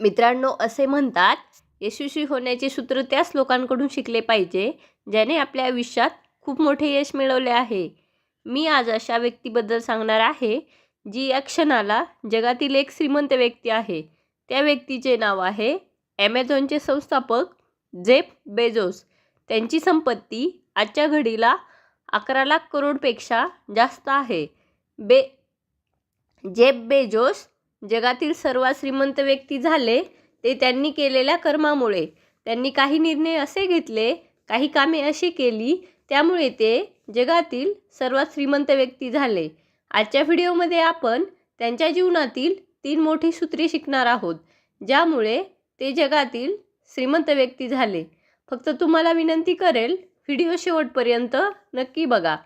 मित्रांनो असे म्हणतात यशस्वी होण्याचे सूत्र त्याच लोकांकडून शिकले पाहिजे ज्याने आपल्या आयुष्यात खूप मोठे यश मिळवले आहे. मी आज अशा व्यक्तीबद्दल सांगणार आहे जी या क्षणाला जगातील एक श्रीमंत व्यक्ती आहे. त्या व्यक्तीचे नाव आहे ॲमेझॉनचे संस्थापक जेफ बेजोस त्यांची संपत्ती आजच्या घडीला अकरा लाख करोडपेक्षा जास्त आहे. बे जेफ बेजोस जगातील सर्वात श्रीमंत व्यक्ती झाले ते त्यांनी केलेल्या कर्मामुळे. त्यांनी काही निर्णय असे घेतले काही कामे अशी केली त्यामुळे ते जगातील सर्वात श्रीमंत व्यक्ती झाले. आजच्या व्हिडिओमध्ये आपण त्यांच्या जीवनातील तीन मोठी सूत्रे शिकणार आहोत ज्यामुळे ते जगातील श्रीमंत व्यक्ती झाले. फक्त तुम्हाला विनंती करेल व्हिडिओ शेवटपर्यंत नक्की बघा.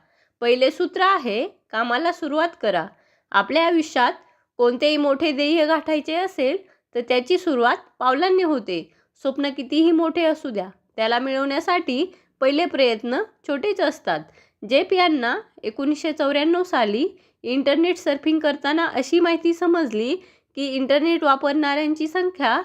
पहिले सूत्र आहे कामाला सुरुवात करा. आपल्या आयुष्यात कोणतेही मोठे ध्येय गाठायचे असेल तर त्याची सुरुवात पावलांनी होते. स्वप्न कितीही मोठे असू द्या त्याला मिळवण्यासाठी पहिले प्रयत्न छोटेच असतात. जेप यांना एकोणीसशे चौऱ्याण्णव साली इंटरनेट सर्फिंग करताना अशी माहिती समजली की इंटरनेट वापरणाऱ्यांची संख्या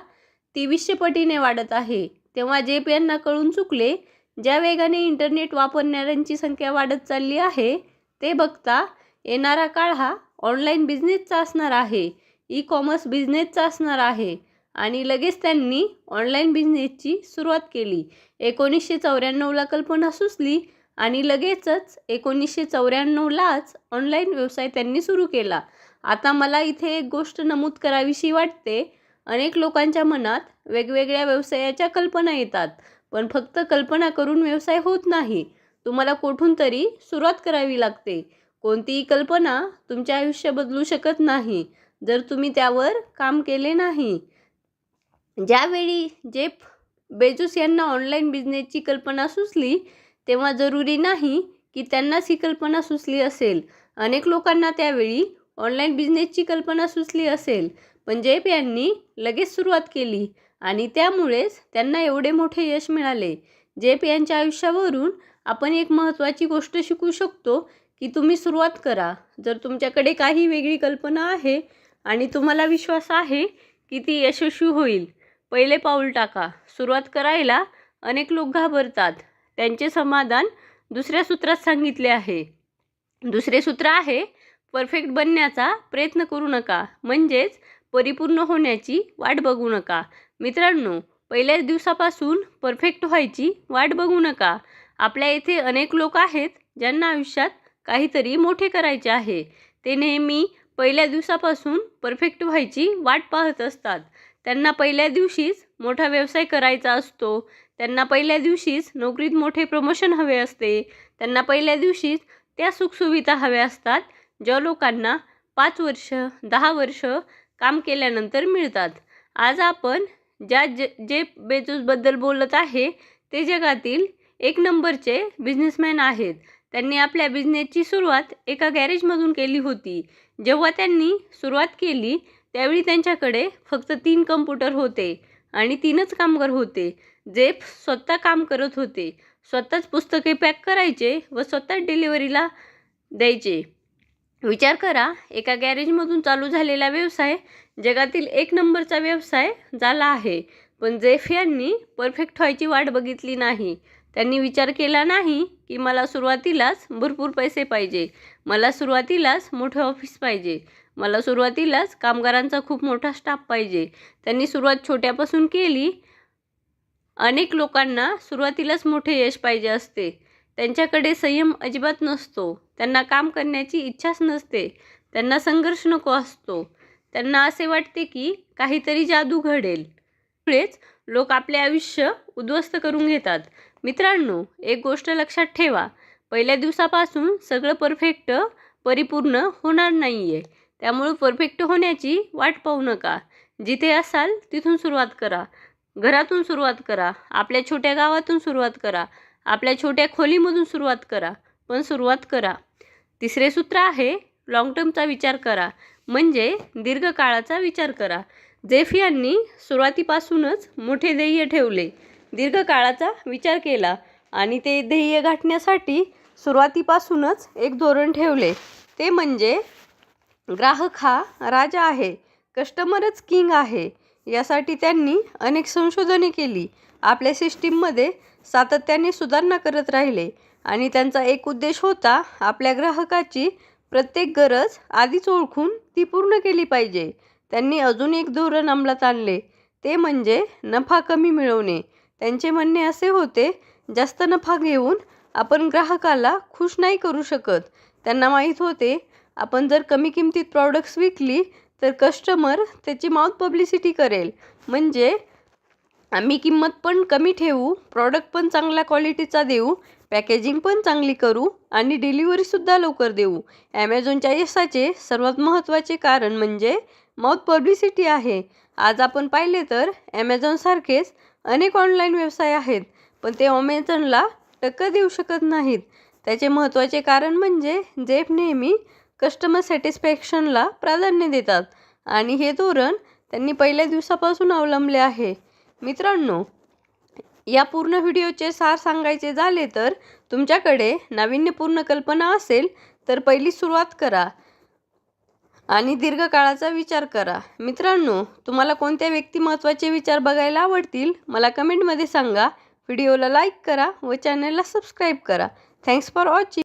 तेवीसशे पटीने वाढत आहे. तेव्हा जेप यांना कळून चुकले ज्या वेगाने इंटरनेट वापरणाऱ्यांची संख्या वाढत चालली आहे ते बघता येणारा काळ हा ऑनलाईन बिझनेसचा असणार आहे ई कॉमर्स बिझनेसचा असणार आहे. आणि लगेच त्यांनी ऑनलाईन बिझनेसची सुरुवात केली. एकोणीसशे चौऱ्याण्णवला कल्पना सुचली आणि लगेचच एकोणीसशे चौऱ्याण्णवलाच ऑनलाईन व्यवसाय त्यांनी सुरू केला. आता मला इथे एक गोष्ट नमूद करावीशी वाटते. अनेक लोकांच्या मनात वेगवेगळ्या व्यवसायाच्या कल्पना येतात पण फक्त कल्पना करून व्यवसाय होत नाही. तुम्हाला कुठून तरी सुरुवात करावी लागते. कोणतीही कल्पना तुमचे आयुष्य बदलू शकत नाही जर तुम्ही त्यावर काम केले नाही. ज्यावेळी जेफ बेजोस यांना ऑनलाईन बिझनेसची कल्पना सुचली तेव्हा जरुरी नाही की त्यांनाच ही कल्पना सुचली असेल. अनेक लोकांना त्यावेळी ऑनलाईन बिझनेसची कल्पना सुचली असेल पण जेफ यांनी लगेच सुरुवात केली आणि त्यामुळेच त्यांना एवढे मोठे यश मिळाले. जेफ यांच्या आयुष्यावरून आपण एक महत्त्वाची गोष्ट शिकू शकतो की तुम्ही सुरुवात करा. जर तुमच्याकडे काही वेगळी कल्पना आहे आणि तुम्हाला विश्वास आहे की ती यशस्वी होईल पहिले पाऊल टाका. सुरुवात करायला अनेक लोक घाबरतात. त्यांचे समाधान दुसऱ्या सूत्रात सांगितले आहे. दुसरे सूत्र आहे परफेक्ट बनण्याचा प्रयत्न करू नका. म्हणजेच परिपूर्ण होण्याची वाट बघू नका. मित्रांनो पहिल्याच दिवसापासून परफेक्ट व्हायची वाट बघू नका. आपल्या येथे अनेक लोक आहेत ज्यांना आयुष्यात काहीतरी मोठे करायचे आहे. ते नेहमी पहिल्या दिवसापासून परफेक्ट व्हायची वाट पाहत असतात. त्यांना पहिल्या दिवशीच मोठा व्यवसाय करायचा असतो. त्यांना पहिल्या दिवशीच नोकरीत मोठे प्रमोशन हवे असते. त्यांना पहिल्या दिवशीच त्या सुखसुविधा हव्या असतात ज्या लोकांना पाच वर्ष दहा वर्ष काम केल्यानंतर मिळतात. आज आपण ज्या ज जे बेजूसबद्दल बोलत आहे ते जगातील एक नंबरचे बिझनेसमॅन आहेत. त्यांनी आपल्या बिझनेसची सुरुवात एका गॅरेजमधून केली होती. जेव्हा त्यांनी सुरुवात केली त्यावेळी त्यांच्याकडे फक्त तीन कम्प्युटर होते आणि तीनच कामगार होते जे स्वतः काम करत होते. स्वतःच पुस्तके पॅक करायचे व स्वतःच डिलिव्हरीला द्यायचे. विचार करा एका गॅरेजमधून चालू झालेला व्यवसाय जगातील एक नंबरचा व्यवसाय झाला आहे. पण जेफ यांनी परफेक्ट व्हायची वाट बघितली नाही. त्यांनी विचार केला नाही की मला सुरुवातीलाच भरपूर पैसे पाहिजे. मला सुरुवातीलाच मोठे ऑफिस पाहिजे. मला सुरुवातीलाच कामगारांचा खूप मोठा स्टाफ पाहिजे. त्यांनी सुरुवात छोट्यापासून केली. अनेक लोकांना सुरुवातीलाच मोठे यश पाहिजे असते. त्यांच्याकडे संयम अजिबात नसतो. त्यांना काम करण्याची इच्छाच नसते. त्यांना संघर्ष नको असतो. त्यांना असे वाटते की काहीतरी जादू घडेल. पुढेच लोक आपले आयुष्य उद्ध्वस्त करून घेतात. मित्रांनो एक गोष्ट लक्षात ठेवा. पहिल्या दिवसापासून सगळं परफेक्ट परिपूर्ण होणार नाही आहे त्यामुळं परफेक्ट होण्याची वाट पाहू नका. जिथे असाल तिथून सुरुवात करा. घरातून सुरुवात करा. आपल्या छोट्या गावातून सुरुवात करा. आपल्या छोट्या खोलीमधून सुरुवात करा. पण सुरुवात करा. तिसरे सूत्र आहे लाँग टर्मचा विचार करा. म्हणजे दीर्घकाळाचा विचार करा. जेफ यांनी सुरुवातीपासूनच मोठे ध्येय ठेवले. दीर्घकाळाचा विचार केला आणि ते ध्येय गाठण्यासाठी सुरुवातीपासूनच एक धोरण ठेवले. ते म्हणजे ग्राहक हा राजा आहे कस्टमरच किंग आहे यासाठी त्यांनी अनेक संशोधने केली. आपल्या सिस्टीममध्ये सातत्याने सुधारणा करत राहिले आणि त्यांचा एक उद्देश होता आपल्या ग्राहकाची प्रत्येक गरज आधीच ओळखून ती पूर्ण केली पाहिजे. त्यांनी अजून एक धोरण अंमलात आणले. ते म्हणजे नफा कमी मिळवणे. त्यांचे म्हणणे असे होते जास्त नफा घेऊन आपण ग्राहकाला खुश नाही करू शकत. त्यांना माहीत होते आपण जर कमी किमतीत प्रॉडक्ट्स विकली तर कस्टमर त्याची माउथ पब्लिसिटी करेल. म्हणजे आम्ही किंमत पण कमी ठेवू प्रॉडक्ट पण चांगल्या क्वालिटीचा देऊ पॅकेजिंग पण चांगली करू आणि डिलिव्हरीसुद्धा लवकर देऊ. ॲमेझॉनच्या यशाचे सर्वात महत्त्वाचे कारण म्हणजे माउथ पब्लिसिटी आहे. आज आपण पाहिले तर ॲमेझॉनसारखेच अनेक ऑनलाईन व्यवसाय आहेत पण ते अमेझॉनला टक्कर देऊ शकत नाहीत. त्याचे महत्त्वाचे कारण म्हणजे जेफ नेहमी कस्टमर सॅटिस्फॅक्शनला प्राधान्य देतात आणि हे धोरण त्यांनी पहिल्या दिवसापासून अवलंबले आहे. मित्रांनो या पूर्ण व्हिडिओचे सार सांगायचे झाले तर तुमच्याकडे नाविन्यपूर्ण कल्पना असेल तर पहिली सुरुवात करा. आणि दीर्घकाळाचा विचार करा. मित्रांनो तुम्हाला कोणत्या व्यक्तिमत्वाचे विचार बघायला आवडतील मला कमेंटमध्ये सांगा. व्हिडिओला लाईक करा व चॅनलला सबस्क्राईब करा. Thanks for watching.